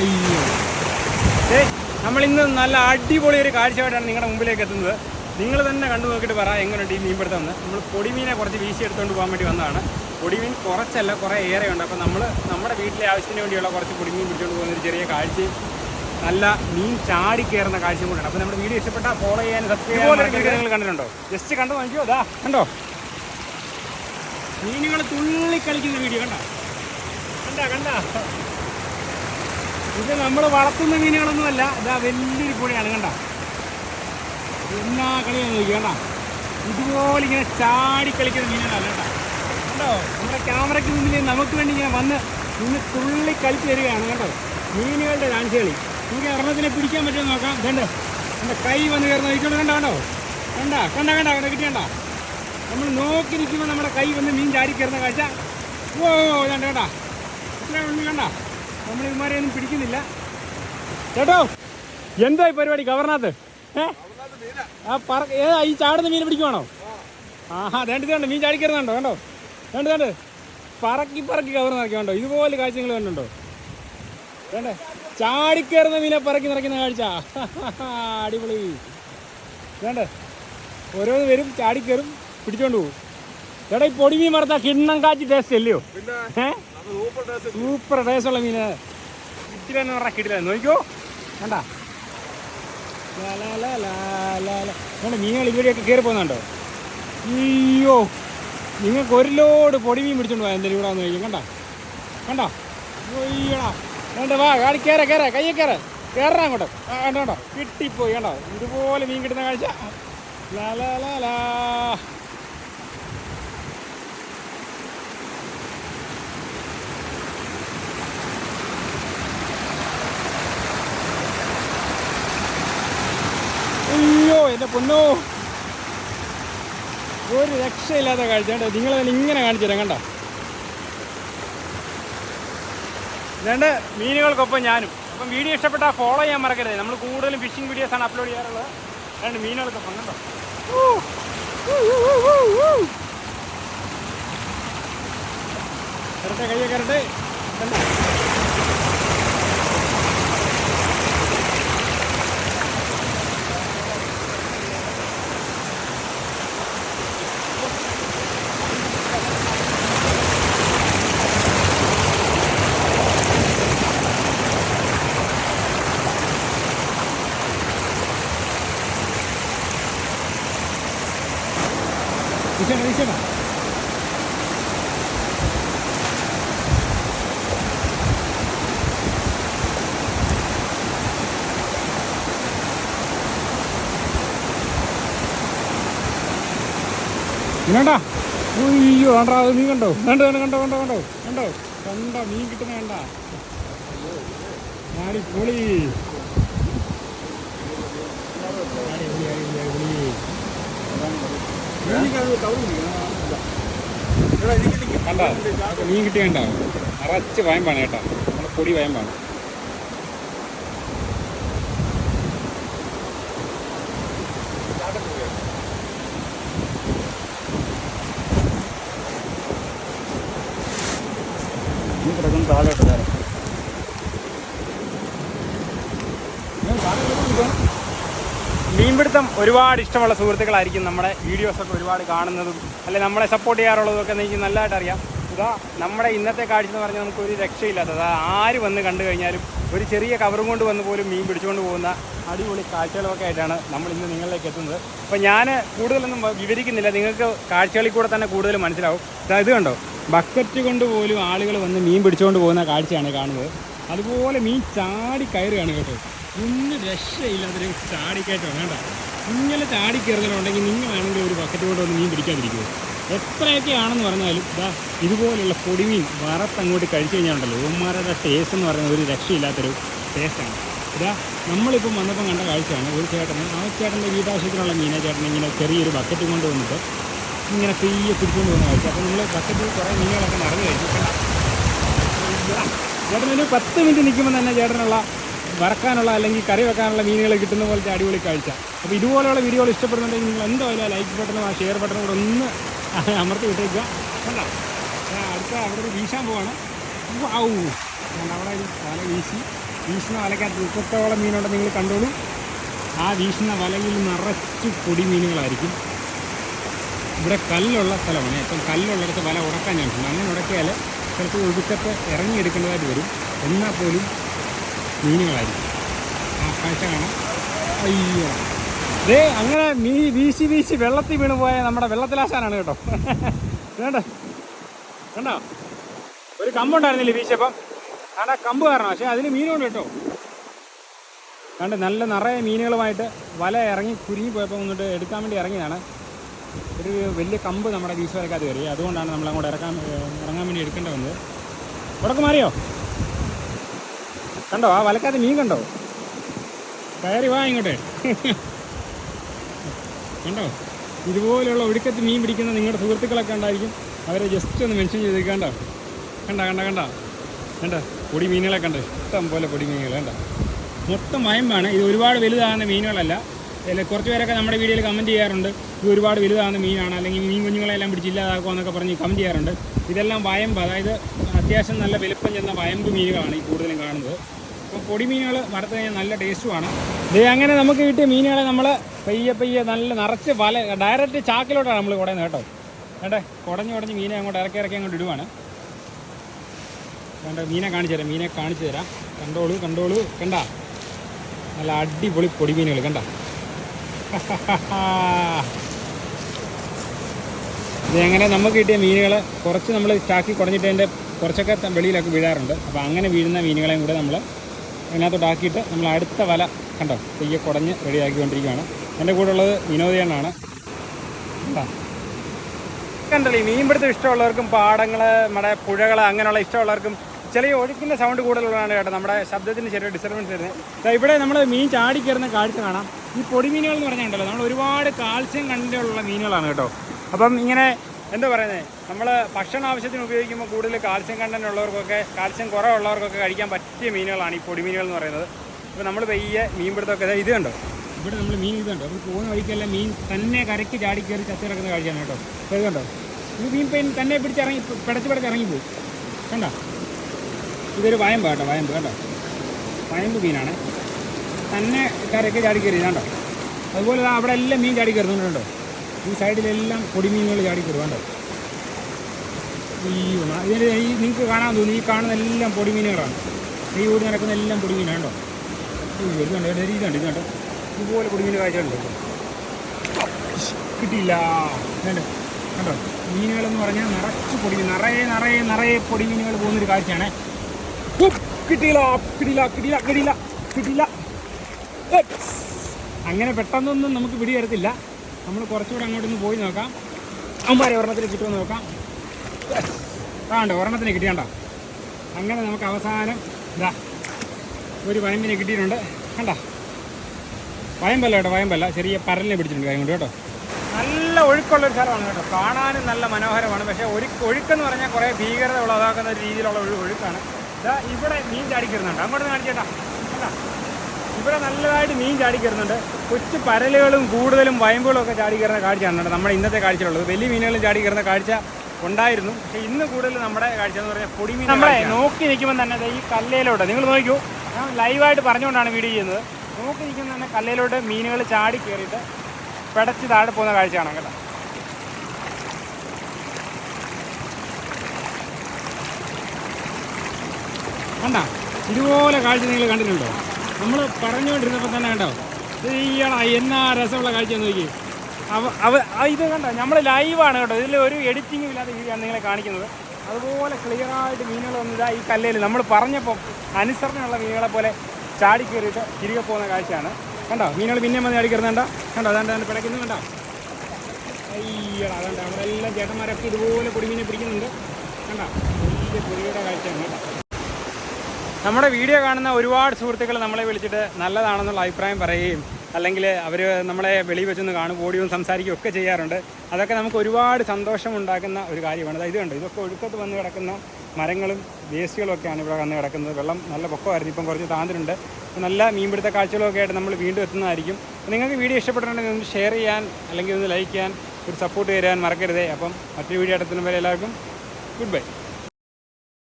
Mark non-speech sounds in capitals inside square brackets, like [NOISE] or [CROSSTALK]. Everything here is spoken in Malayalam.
അയ്യോ ഏയ് നമ്മൾ ഇന്ന് നല്ല അടിപൊളി ഒരു കാഴ്ചയായിട്ടാണ് നിങ്ങളുടെ മുമ്പിലേക്ക് എത്തുന്നത്. നിങ്ങൾ തന്നെ കണ്ടു നോക്കിയിട്ട് പറ എങ്ങനെയുണ്ട് ഈ മീൻപിടുത്തം നമ്മൾ പൊടിമീനെ കുറച്ച് വീശി എടുത്തുകൊണ്ട് പോകാൻ വേണ്ടി വന്നതാണ്. പൊടിമീൻ കുറച്ചല്ല കുറേ ഏറെ ഉണ്ട് അപ്പോൾ നമ്മൾ നമ്മുടെ വീട്ടിലെ ആവശ്യത്തിന് വേണ്ടിയുള്ള കുറച്ച് പൊടിമീൻ പിടിച്ചുകൊണ്ട് പോകുന്ന ഒരു ചെറിയ കാഴ്ചയും നല്ല മീൻ ചാടി കയറുന്ന കാഴ്ചയും കൂടെയാണ്. അപ്പോൾ നമ്മുടെ വീഡിയോ ഇഷ്ടപ്പെട്ടാൽ ഫോളോ ചെയ്യാൻ സബ്സ്ക്രൈബ് ചെയ്യാൻ നിങ്ങൾ കണ്ടിട്ടുണ്ടോ? ജസ്റ്റ് കണ്ടു നോക്കിയോ? അതാ കണ്ടോ? മീനുകൾ തുള്ളി കളിക്കുന്ന വീഡിയോ കണ്ടോ? കണ്ട കണ്ട? ഇത് നമ്മൾ വളർത്തുന്ന മീനുകളൊന്നുമല്ല ഇതാ വലിയൊരു പുഴയാണ് കണ്ട? എന്നാ കളിയാന്ന് നോക്കി കണ്ട? ഇതുപോലെ ഇങ്ങനെ ചാടി കളിക്കുന്ന മീനുകളല്ല കേട്ടോ കണ്ടോ? നമ്മുടെ ക്യാമറയ്ക്ക് മുന്നിൽ നമുക്ക് വേണ്ടി ഇങ്ങനെ വന്ന് നിന്ന് തുള്ളി കളിച്ച് തരികയാണ് കേട്ടോ മീനുകളുടെ ഡാൻസ് കളി നമുക്ക് എറണത്തിനെ പിടിക്കാൻ പറ്റുമോ നോക്കാം. കണ്ട് എന്റെ കൈ വന്ന് കയറുന്ന നോക്കിക്കൊണ്ട് കണ്ടോ കണ്ടോ? കണ്ട കണ്ട കണ്ട കണ്ട കിട്ടിയണ്ട നമ്മൾ നോക്കി നിൽക്കുമ്പോൾ നമ്മുടെ കൈ വന്ന് മീൻ ചാടി കയറുന്ന കാഴ്ച. ഓ കണ്ട? കേട്ടാ ഇത്രയും കണ്ട? നമ്മൾ ഇവന്മാരെ പിടിക്കുന്നില്ല. ചേട്ടോ എന്താ ഈ പരിപാടി കവറിനകത്ത്? ആ പറ ഏതാ ഈ ചാടുന്ന മീൻ പിടിക്കുവാണോ? ആഹാ വേണ്ടി കണ്ടോ മീൻ ചാടി കയറുന്നുണ്ടോ കണ്ടോ? വേണ്ട വേണ്ട പറക്കി പറക്കി കവർ നിറക്കി കണ്ടോ ഇതുപോലെ കാഴ്ച നിങ്ങൾ കണ്ടുണ്ടോ വേണ്ടേ? ചാടിക്കയറുന്ന മീനെ പറക്കി നിറയ്ക്കുന്ന കാഴ്ച. [LAUGHS] അടിപൊളി. വേണ്ടേ? ഓരോന്ന് വരും ചാടിക്കയറും പിടിച്ചോണ്ട് പോകും ചേട്ടാ ഈ പൊടിമീൻ മറത്താ കിണ്ണം കാച്ചി ടേസ്റ്റ് അല്ലയോ ഏഹ് സൂപ്പർ ടേസ്റ്റുള്ള മീന്. ഇത്തിരി പറഞ്ഞാൽ കിട്ടില്ല നോക്കിക്കോ. കണ്ട? വേണ്ട മീനുകൾ ഇവിടെയൊക്കെ കയറി പോകുന്നുണ്ടോ? അയ്യോ. നിങ്ങൾക്ക് ഒരു ലോഡ് പൊടി മീൻ പിടിച്ചോണ്ട് പോയാൽ എന്തെങ്കിലും ഇവിടെ വന്ന് കഴിക്കും. കണ്ട? കണ്ടോ? അയ്യോടാ. വേണ്ട വാ കാടി കയറ കയറ കയ്യെ കയറ കയറാ അങ്ങോട്ട്. ആ കണ്ടോ കണ്ടോ? കിട്ടിപ്പോയി കണ്ടോ? ഇതുപോലെ മീൻ കിട്ടുന്ന കാഴ്ച. ലാ ലാ ലാ ലാ അയ്യോ എന്റെ പൊന്നോ. ഒരു രക്ഷയില്ലാത്ത കാഴ്ച. കേട്ടോ നിങ്ങൾ തന്നെ ഇങ്ങനെ കാണിച്ചു തരാം കണ്ടോ? രണ്ട് മീനുകൾക്കൊപ്പം ഞാനും. അപ്പം വീഡിയോ ഇഷ്ടപ്പെട്ടാൽ ഫോളോ ചെയ്യാൻ മറക്കരുത്. നമ്മൾ കൂടുതലും ഫിഷിംഗ് വീഡിയോസ് ആണ് അപ്ലോഡ് ചെയ്യാറുള്ളത്. രണ്ട് മീനുകൾക്കൊപ്പം കണ്ടോ. കരട്ടെ കയ്യെ കരട്ടെ വീശണ്ട വീശണ്ട വേണ്ട അയ്യോ വേണ്ട അത് മീൻ കണ്ടോ? വേണ്ട വേണ്ട കണ്ടോ കണ്ടോ കണ്ടോ കണ്ടോ? കണ്ട മീൻ കിട്ടുന്ന വേണ്ട മാടി പൊളി പൊളി കണ്ടാ മീൻ കിട്ടിയ ഉണ്ടാവും നിറച്ച് വയമ്പാണ് കേട്ടോ നമ്മുടെ പൊടി വയമ്പാണ് ഇനി കിടക്കുന്ന താഴെ ഇട്ടതാരം ഞാൻ താഴെ കിട്ടും മീൻപിടുത്തം ഒരുപാട് ഇഷ്ടമുള്ള സുഹൃത്തുക്കളായിരിക്കും നമ്മുടെ വീഡിയോസൊക്കെ ഒരുപാട് കാണുന്നതും അല്ലെ നമ്മളെ സപ്പോർട്ട് ചെയ്യാറുള്ളതും ഒക്കെ എനിക്ക് നല്ലതായിട്ട് അറിയാം. ഇതാ നമ്മുടെ ഇന്നത്തെ കാഴ്ച എന്ന് പറഞ്ഞാൽ നമുക്ക് ഒരു രക്ഷയില്ലാത്തത് ആര് വന്ന് കണ്ടു കഴിഞ്ഞാലും ഒരു ചെറിയ കവറും കൊണ്ട് വന്ന് പോലും മീൻ പിടിച്ചുകൊണ്ട് പോകുന്ന അടിപൊളി കാഴ്ചകളൊക്കെ ആയിട്ടാണ് നമ്മൾ ഇന്ന് നിങ്ങളിലേക്ക് എത്തുന്നത്. അപ്പോൾ ഞാൻ കൂടുതലൊന്നും വിവരിക്കുന്നില്ല. നിങ്ങൾക്ക് കാഴ്ചകളിൽ കൂടെ തന്നെ കൂടുതൽ മനസ്സിലാവും. ഇത് കണ്ടോ? ബക്കറ്റ് കൊണ്ട് പോലും ആളുകൾ വന്ന് മീൻ പിടിച്ചുകൊണ്ട് പോകുന്ന കാഴ്ചയാണ് കാണുന്നത്. അതുപോലെ മീൻ ചാടി കയറുകയാണ് കേട്ടോ. ഒന്നും രക്ഷയില്ലാത്തൊരു ചാടിക്കയറ്റം വേണ്ട ഇങ്ങനെ ചാടി കയറുന്നതിനുണ്ടെങ്കിൽ നിങ്ങളാണെങ്കിൽ ഒരു ബക്കറ്റ് കൊണ്ട് വന്ന് മീൻ പിടിക്കാതിരിക്കുമോ എത്രയൊക്കെ ആണെന്ന് പറഞ്ഞാലും ഇതാ ഇതുപോലുള്ള പൊടിമീൻ വറത്തങ്ങോട്ട് കഴിച്ചു കഴിഞ്ഞാലുണ്ടല്ലോ ഓമാരുടെ ടേസ്റ്റ് എന്ന് പറയുന്നത് ഒരു രക്ഷയില്ലാത്തൊരു ടേസ്റ്റാണ് ഇതാ നമ്മളിപ്പം വന്നപ്പം കണ്ട കാഴ്ചയാണ് ഒരു ചേട്ടന് ആ ചേട്ടന്റെ വീട്ടാവശ്യത്തിനുള്ള മീനെ ചേട്ടൻ ഇങ്ങനെ ചെറിയൊരു ബക്കറ്റ് കൊണ്ട് വന്നിട്ട് ഇങ്ങനെ പെയ്യെ പിടിച്ചുകൊണ്ട് വന്ന കാഴ്ച. അപ്പോൾ നമ്മൾ ബക്കറ്റിൽ കുറേ മീനുകളൊക്കെ നിറഞ്ഞു കഴിഞ്ഞു. ഒരു പത്ത് മിനിറ്റ് നിൽക്കുമ്പോൾ തന്നെ ചേട്ടനുള്ള വറക്കാനുള്ള അല്ലെങ്കിൽ കറി വെക്കാനുള്ള മീനുകൾ കിട്ടുന്ന പോലത്തെ അടിപൊളി കാഴ്ച. അപ്പോൾ ഇതുപോലെയുള്ള വീഡിയോകൾ ഇഷ്ടപ്പെടുന്നുണ്ടെങ്കിൽ നിങ്ങൾ എന്തായാലും ലൈക്ക് ബട്ടണും ആ ഷെയർ ബട്ടണും കൂടെ ഒന്ന് [LAUGHS] അമർത്തി വിട്ടേക്കുക. കണ്ടോ? അടുത്ത അവിടെ ഒരു വീശാൻ പോവാണ്. ഞാൻ അവിടെ ഒരു വല വീശി. വീശുന്ന വലക്കകത്ത് മുപ്പത്തോളം മീനുണ്ട് നിങ്ങൾ കണ്ടോളൂ. ആ വീശുന്ന വലയിൽ നിറച്ച് പൊടി മീനുകളായിരിക്കും. ഇവിടെ കല്ലുള്ള സ്ഥലമാണ്. ഇപ്പം കല്ലുള്ളിടത്ത് വല ഉടക്കാൻ ഞാൻ അങ്ങനെ ഉടക്കിയാൽ ചിലപ്പോൾ ഒഴുക്കത്തെ ഇറങ്ങിയെടുക്കേണ്ടതായിട്ട് വരും. എന്നാൽ പോലും മീനുകളായിരിക്കും. ആ കാഴ്ച കാണാം. അയ്യോ. ദേ അങ്ങനെ മീ വീശി വീശി വെള്ളത്തിൽ വീണ് പോയ നമ്മുടെ വെള്ളത്തിലാശാനാണ് കേട്ടോ. വേണ്ട. കണ്ടോ ഒരു കമ്പുണ്ടായിരുന്നില്ലേ വീശപ്പം? കാരണം കമ്പ് കാരണം. പക്ഷേ അതിന് മീനുണ്ട് കേട്ടോ. കണ്ട് നല്ല നിറയെ മീനുകളുമായിട്ട് വല ഇറങ്ങി കുരുങ്ങി പോയപ്പോൾ വന്നിട്ട് എടുക്കാൻ വേണ്ടി ഇറങ്ങിയതാണ്. ഒരു വലിയ കമ്പ് നമ്മുടെ വീശ് വരക്കാതെ കയറി. അതുകൊണ്ടാണ് നമ്മൾ അങ്ങോട്ട് ഇറക്കാൻ ഇറങ്ങാൻ വേണ്ടി എടുക്കേണ്ട വന്നത്. ഉടക്കം മാറിയോ കണ്ടോ? ആ വലക്കകത്ത് മീൻ കണ്ടോ? കയറി വാ ഇങ്ങോട്ടെ. കണ്ടോ? ഇതുപോലെയുള്ള ഒഴുക്കത്ത് മീൻ പിടിക്കുന്ന നിങ്ങളുടെ സുഹൃത്തുക്കളൊക്കെ ഉണ്ടായിരിക്കും. അവരെ ജസ്റ്റ് ഒന്ന് മെൻഷൻ ചെയ്ത് കണ്ടോ? കണ്ട കണ്ട കണ്ട? പൊടി മീനുകളെ കണ്ടേ? ഇഷ്ടം പോലെ പൊടി മീനുകൾ കണ്ട? മൊത്തം വയമ്പാണ് ഇത് ഒരുപാട് വലുതാകുന്ന മീനുകളല്ല. അതിൽ കുറച്ച് പേരൊക്കെ നമ്മുടെ വീഡിയോയിൽ കമന്റ് ചെയ്യാറുണ്ട്. ഇത് ഒരുപാട് വലുതാണ് മീനാണ്. അല്ലെങ്കിൽ മീൻ കുഞ്ഞുങ്ങളെല്ലാം പിടിച്ച് ഇല്ലാതാക്കുക എന്നൊക്കെ പറഞ്ഞ് കമന്റ് ചെയ്യാറുണ്ട്. ഇതെല്ലാം വയമ്പ് അതായത് അത്യാവശ്യം നല്ല വലുപ്പം ചെന്ന വയമ്പ് മീനുകളാണ് ഈ കൂടുതലും കാണുന്നത്. അപ്പോൾ പൊടി മീനുകൾ വറുത്ത് കഴിഞ്ഞാൽ നല്ല ടേസ്റ്റുമാണ് ഇത് അങ്ങനെ നമുക്ക് കിട്ടിയ മീനുകളെ നമ്മൾ പയ്യെ പയ്യെ നല്ല നിറച്ച് വല ഡയറക്റ്റ് ചാക്കിലോട്ടാണ് നമ്മൾ കുടയുന്നത് കേട്ടോ. വേണ്ടേ കുടഞ്ഞ് കുടഞ്ഞ് മീനെ അങ്ങോട്ട് ഇറക്കി ഇറക്കി അങ്ങോട്ട് ഇടുവാണ്. വേണ്ട മീനെ കാണിച്ചു തരാം മീനെ കാണിച്ചു തരാം. കണ്ടോളൂ കണ്ടോളൂ. കണ്ട? നല്ല അടിപൊളി പൊടി കണ്ട? ഇതെങ്ങനെ നമുക്ക് കിട്ടിയ മീനുകൾ കുറച്ച് നമ്മൾ ചാക്കി കുടഞ്ഞിട്ട് അതിന്റെ കുറച്ചൊക്കെ വെളിയിലൊക്കെ വീഴാറുണ്ട്. അപ്പോൾ അങ്ങനെ വീഴുന്ന മീനുകളെയും കൂടെ നമ്മൾ അതിനകത്തോട്ടാക്കിയിട്ട് നമ്മൾ അടുത്ത വല കണ്ടോ? തെയ്യ കുടഞ്ഞ് റെഡിയാക്കിക്കൊണ്ടിരിക്കുകയാണ്. എന്റെ കൂടെ ഉള്ളത് വിനോദിയണ്ണാണ് കണ്ടോ? കണ്ടല്ലോ ഈ മീൻപിടുത്തം ഇഷ്ടമുള്ളവർക്കും പാടങ്ങൾ നമ്മുടെ പുഴകൾ അങ്ങനെയുള്ള ഇഷ്ടമുള്ളവർക്കും ചില ഈ ഒഴുക്കിന്റെ സൗണ്ട് കൂടുതലുള്ളതാണ് കേട്ടോ നമ്മുടെ ശബ്ദത്തിന് ചെറിയ ഡിസ്റ്റർബൻസ് വരുന്നത്. ഇവിടെ നമ്മൾ മീൻ ചാടി കയറുന്ന കാഴ്ച കാണാം. ഈ പൊടിമീനുകൾ എന്ന് പറഞ്ഞിട്ടുണ്ടല്ലോ നമ്മൾ ഒരുപാട് കാൽസ്യം കണ്ടുള്ള മീനുകളാണ് കേട്ടോ. അപ്പം ഇങ്ങനെ എന്താ പറയുന്നത് നമ്മൾ ഭക്ഷണ ആവശ്യത്തിന് ഉപയോഗിക്കുമ്പോൾ കൂടുതൽ കാൽസ്യം കണ്ടന്റ് ഉള്ളവർക്കൊക്കെ കാൽസ്യം കുറവുള്ളവർക്കൊക്കെ കഴിക്കാൻ പറ്റിയ മീനുകളാണ് ഈ പൊടിമീനുകൾ എന്ന് പറയുന്നത്. അപ്പോൾ നമ്മൾ പെയ്യെ മീൻപിടുത്തമൊക്കെ ഇത് കണ്ടോ? ഇവിടെ നമ്മൾ മീൻ ഇതുണ്ടോ നമ്മൾ പോകുന്ന വഴിക്കല്ല മീൻ തന്നെ കരയ്ക്ക് ചാടി കയറി ചത്തി കിടക്കുന്ന കാഴ്ചയാണ് കേട്ടോ. ഇത് കണ്ടോ? ഇത് മീൻ പെയിൻ തന്നെ പിടിച്ചിറങ്ങി പിടച്ച് പിടച്ച് ഇറങ്ങിപ്പോയി. കണ്ടോ? ഇതൊരു വയമ്പ് കേട്ടോ വയമ്പ് കേട്ടോ. വയമ്പ് മീനാണ്. തന്നെ കരയ്ക്ക് ചാടി കയറി കണ്ടോ അതുപോലെ അവിടെ എല്ലാം മീൻ ചാടി കയറുന്നുണ്ട് ഈ സൈഡിലെല്ലാം പൊടിമീനുകൾ ചാടി കയറും കണ്ടോ? ഈ ഇതിൽ ഈ നിങ്ങൾക്ക് കാണാൻ തോന്നി ഈ കാണുന്ന എല്ലാം പൊടിമീനുകളാണ്. ഈ ഓടി നടക്കുന്ന എല്ലാം പൊടിമീനാണ് കേട്ടോ ഇതുണ്ട് ഇതുണ്ട് ഇതുണ്ട് ഇതുപോലെ പൊടിമീൻ കാഴ്ചയുണ്ട് കിട്ടിയില്ല. കണ്ടോ കണ്ടോ? മീനുകളെന്ന് പറഞ്ഞാൽ നിറച്ച് പൊടിമീൻ നിറയെ നിറയെ നിറയെ പൊടിമീനുകൾ പോകുന്നൊരു കാഴ്ചയാണ്. കിട്ടിയില്ല കിടില കിടില കിടില കിടില. അങ്ങനെ പെട്ടെന്നൊന്നും നമുക്ക് പിടി വരത്തില്ല. നമ്മൾ കുറച്ചുകൂടെ അങ്ങോട്ടൊന്ന് പോയി നോക്കാം. അമ്മമാരെ ഒരെണ്ണത്തിന് കിട്ടുമെന്ന് നോക്കാം. വേണ്ട ഒരെണ്ണത്തിന് കിട്ടിയണ്ട അങ്ങനെ നമുക്ക് അവസാനം ഇതാ ഒരു വയമ്പിനെ കിട്ടിയിട്ടുണ്ട്. കണ്ട? വയമ്പല്ല കേട്ടോ വയമ്പല്ല ചെറിയ പരലിനെ പിടിച്ചിട്ടുണ്ട് കൈ കേട്ടോ. നല്ല ഒഴുക്കുള്ള ഒരു സ്ഥലമാണ് കേട്ടോ. കാണാനും നല്ല മനോഹരമാണ്. പക്ഷേ ഒഴുക്ക് ഒഴുക്കെന്ന് പറഞ്ഞാൽ കുറേ ഭീകരത ഉള്ളതാക്കുന്ന രീതിയിലുള്ള ഒരു ഒഴുക്കാണ്. ഇതാ ഇവിടെ മീൻ ചാടിക്കരുന്നുണ്ട് അങ്ങോട്ട് കാണിച്ചേട്ടാ. അല്ല ഇവിടെ നല്ലതായിട്ട് മീൻ ചാടിക്കരുന്നുണ്ട് കൊച്ചു പരലുകളും കൂടുതലും വയമ്പുകളും ഒക്കെ ചാടിക്കയറുന്ന കാഴ്ചയാണ് നമ്മുടെ ഇന്നത്തെ കാഴ്ചയുള്ളത്. വലിയ മീനുകളും ചാടിക്കയറുന്ന കാഴ്ച ഉണ്ടായിരുന്നു. പക്ഷേ ഇന്ന് കൂടുതൽ നമ്മുടെ കാഴ്ച എന്ന് പറഞ്ഞാൽ പൊടിമീൻ നമ്മളെ നോക്കി നിൽക്കുമ്പോൾ തന്നെ ഈ കല്ലയിലോട്ട് നിങ്ങൾ നോക്കൂ. ഞാൻ ലൈവായിട്ട് പറഞ്ഞുകൊണ്ടാണ് വീഡിയോ ചെയ്യുന്നത്. നോക്കി നിൽക്കുന്ന തന്നെ കല്ലയിലോട്ട് മീനുകൾ ചാടി കയറിയിട്ട് പിടച്ച് താഴെ പോകുന്ന കാഴ്ചയാണ് കേട്ടോ. കണ്ട ഇതുപോലെ കാഴ്ച നിങ്ങൾ കണ്ടിട്ടുണ്ടോ? നമ്മൾ പറഞ്ഞുകൊണ്ടിരുന്നപ്പോൾ തന്നെ കണ്ടോ? ചെയ്യണം എന്നാ രസമുള്ള കാഴ്ച നോക്കി. അവ ഇത് കണ്ടോ? നമ്മൾ ലൈവാണ് കേട്ടോ. ഇതിൽ ഒരു എഡിറ്റിംഗും ഇല്ലാത്ത രീതിയാണ് നിങ്ങളെ കാണിക്കുന്നത്. അതുപോലെ ക്ലിയറായിട്ട് മീനുകൾ വന്നിതാ ഈ കല്ലയിൽ നമ്മൾ പറഞ്ഞപ്പോൾ അനുസരണമുള്ള മീനുകളെ പോലെ ചാടി കയറിയിട്ട് തിരികെ പോകുന്ന കാഴ്ചയാണ്. കണ്ടോ? മീനുകൾ പിന്നെ വന്ന് ചാടി കയറുന്നുണ്ടോ കണ്ടോ? അതാണ്ട് അതിന്റെ പിടയ്ക്കുന്നു കണ്ടോ? അയ്യടാ അതുകൊണ്ട് നമ്മളെല്ലാം ചേട്ടന്മാരൊക്കെ ഇതുപോലെ കുടിമീനെ പിടിക്കുന്നുണ്ട്. കണ്ടോ? വലിയ പൊടിയുടെ കാഴ്ചയാണ് കേട്ടോ. നമ്മുടെ വീഡിയോ കാണുന്ന ഒരുപാട് സുഹൃത്തുക്കൾ നമ്മളെ വിളിച്ചിട്ട് നല്ലതാണെന്നുള്ള അഭിപ്രായം പറയുകയും അല്ലെങ്കിൽ അവർ നമ്മളെ വെളിയിൽ വെച്ചൊന്ന് കാണും ഓടിയും സംസാരിക്കുകയും ഒക്കെ ചെയ്യാറുണ്ട്. അതൊക്കെ നമുക്ക് ഒരുപാട് സന്തോഷമുണ്ടാക്കുന്ന ഒരു കാര്യമാണ്. ഇത് ഇതുണ്ട് ഇതൊക്കെ ഒഴുക്കത്ത് വന്ന് കിടക്കുന്ന മരങ്ങളും വേസ്റ്റുകളും ഒക്കെയാണ് ഇവിടെ വന്ന് കിടക്കുന്നത്. വെള്ളം നല്ല പൊക്കമായിരുന്നു. ഇപ്പം കുറച്ച് താന്നിട്ടുണ്ട്. നല്ല മീൻപിടുത്ത കാഴ്ചകളൊക്കെ ആയിട്ട് നമ്മൾ വീണ്ടും എത്തുന്നതായിരിക്കും. നിങ്ങൾക്ക് വീഡിയോ ഇഷ്ടപ്പെട്ടിട്ടുണ്ടെങ്കിൽ ഒന്ന് ഷെയർ ചെയ്യാൻ അല്ലെങ്കിൽ ഒന്ന് ലൈക്ക് ചെയ്യാൻ ഒരു സപ്പോർട്ട് തരാൻ മറക്കരുതേ. അപ്പം മറ്റൊരു വീഡിയോ എടുത്തുന്ന വരെ എല്ലാവർക്കും ഗുഡ് ബൈ